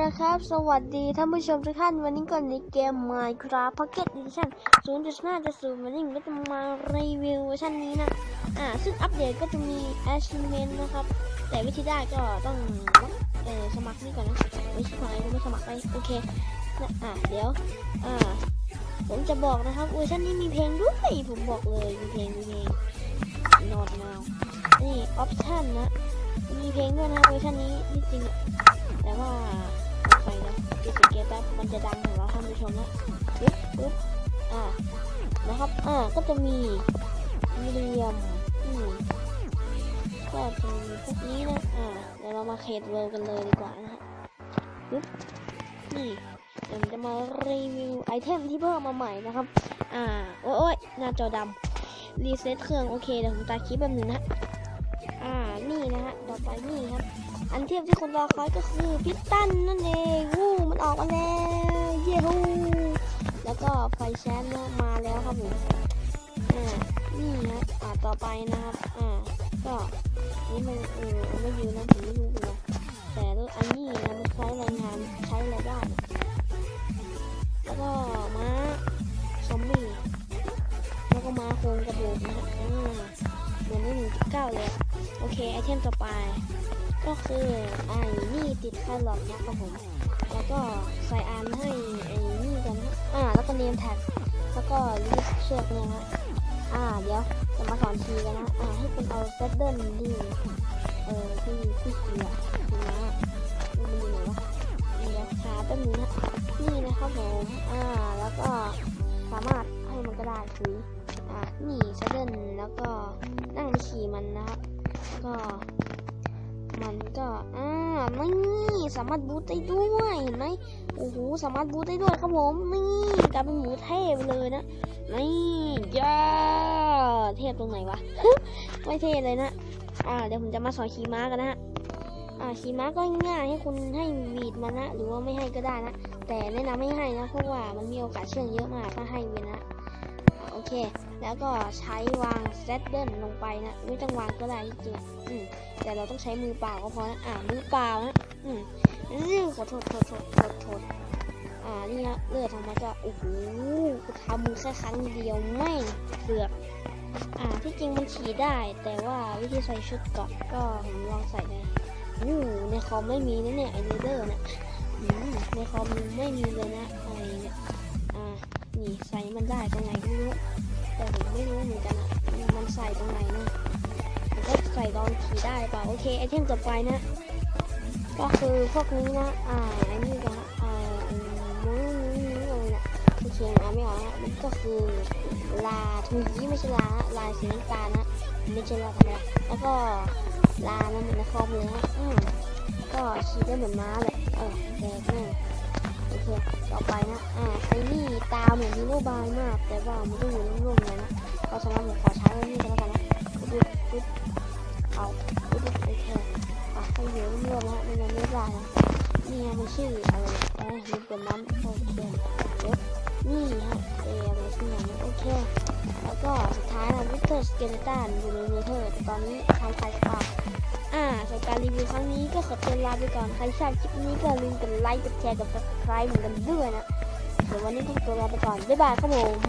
นะครับ สวัสดีท่านผู้ชมทุกท่าน วันนี้ก็ในเกม Minecraft Pocket Edition 0.5จะศูนย์วันนี้ผมก็จะมารีวิวเวอร์ชันนี้นะ อ่า ซึ่งอัปเดตก็จะมี achievement นะครับ แต่วิธีได้ก็ต้องเออสมัครนี่ก่อนนะไม่ใช่ไหมผมไม่สมัครไป โอเคนะอ่า เดี๋ยว อ่า ผมจะบอกนะครับเวอร์ชันนี้มีเพลงด้วย ผมบอกเลย มีเพลง มีเพลง Not now นี่ option นะ มีเพลงด้วยนะเวอร์ชันนี้ที่จริงอะ มันจะดังของเราท่านผู้ชมนะปึ๊บปึ๊บอ่านะครับ อ่า ก็จะมีมีเหลี่ยมอืมก็จะมีพวกนี้นะ อ่า เดี๋ยวเรามาเคดเวิร์กันเลยดีกว่านะฮะปึ๊บนี่เดี๋ยวจะมารีวิวไอเทมที่เพิ่มมาใหม่นะครับ อ่า โอ้ยหน้าจอดำรีเซ็ตเครื่อง โอเค เดี๋ยวผมตัดคลิปแบบนึงนะ อ่า นี่นะฮะ ต่อไปนี่ครับ อันเทียบที่คนรอคอยก็คือพิตตันนั่นเอง วู้มันออกมาแล้ว แล้วก็ไฟแชนนะมาแล้วครับผมอ่านี่ฮะอ่าต่อไปนะครับอ่าก็นี่มันเออไม่ยืนนะผมไม่รู้เลยแต่อันนี้นะมันใช้แรงงานใช้อะไรได้เนี่ยแล้วก็ม้าซอมบี้แล้วก็ม้าโครงกระโดูกนะอ่าเหมือนในหนึ่งจุดเก้าเลยโอเคไอเทมต่อไป ก็คือไอ้นี่ติดไคลอดนะครับผมแล้วก็ ก็เนมแท็กแล้วก็ลิสเชือกเนี่ยนะอ่าเดี๋ยวจะมาสอนทีกันนะอ่าให้เป็นเอาเซตเดิลที่เออที่ที่เกียร์นะมันอยู่ไหนวะนี่เดี๋ยวหาแป๊บนึงนะนี่นะครับผมอ่าแล้วก็สามารถให้มันก็ได้คืออะนี่เซเดิลแล้วก็นั่งขี่มันนะครับก็ มันก็อ่านี่สามารถบูตได้ด้วยเห็นไหมโอ้โหสามารถบูตได้ด้วยครับผมนี่กลายเป็นหมูเทพเลยนะนี่ย่าเทพตรงไหนวะไม่เทพเลยนะอ่าเดี๋ยวผมจะมาสอนขี่ม้ากันนะฮะอ่าขี่ม้าก็ง่ายให้คุณให้วีดมันนะหรือว่าไม่ให้ก็ได้นะแต่แนะนำไม่ให้นะเพราะว่ามันมีโอกาสเชื่องเยอะมากถ้าให้วีดนะ โอเค แล้วก็ใช้วางเซตเดิลลงไปนะ ไม่ต้องวางก็ได้จริงๆอืมแต่เราต้องใช้มือเปล่าก็พอนะอ่ามือเปล่านะอืมนี่ขอโทษโทษโทษโทษโทษอ่านี่ฮะเลือดออกมาก็โอ้โหทำมือแค่ครั้งเดียวไม่เสือกอ่าที่จริงมันขี่ได้ แต่ว่าวิธีใส่ชุดเกาะก็ผมลองใส่ไปอู้ในคอมไม่มีนะเนี่ยไอเรเดอร์นะอืมในคอมไม่มีเลยนะไอเนี่ยอ่า นี่ใส่มันได้ตรงไหนก็ไม่รู้ แต่ผมไม่รู้เหมือนกันอะมันใส่ตรงไหนนะมันก็ใส่ตอนขี่ได้เปล่าโอเคไอเทมต่อไปนะ ก็คือพวกนี้นะ อ่าไอ้นี่นะอ่าอืมมือมืออะไรนะที่เขียนอ่าไม่ออกนะมันก็คือลาทูยี่ไม่ใช่ลานะลายสีน้ำตาลนะไม่ใช่ลาธรรมดาแล้วก็ลานเหมือนนคอมเลยนะอืมก็ขี่ได้เหมือนม้าเลยเออแต่แม่ ต่อไปนะ อ่าไอ้นี่ตาเหมือนดีโนบายมาก แต่ว่ามันก็อยู่ร่วมๆเลยนะเพราะฉะนั้นผมขอใช้ไอ้นี่ก็แล้วกันนะปึ๊บปึ๊บเอาปึ๊บปึ๊บโอเคอะให้อยู่ร่วมๆนะไม่งั้นไม่ได้นะนี่ไงมันชื่ออะไรเอ้ยลืมกดน้ำโอเคนี่ฮะเออะไรชื่ออย่างนี้โอเคแล้วก็สุดท้ายนะวิเตอร์สเกเลตันอยู่ในเนเธอร์แต่ตอนนี้ทางใครจะ อ่าสำหรับการรีวิวครั้งนี้ก็ขอตัวลาไปก่อน ใครชอบคลิปนี้ก็ลืมกดไลค์ กดแชร์ กด subscribe เหมือนกันด้วยนะ เดี๋ยววันนี้ต้องตัวลาไปก่อน บ๊ายบายครับผม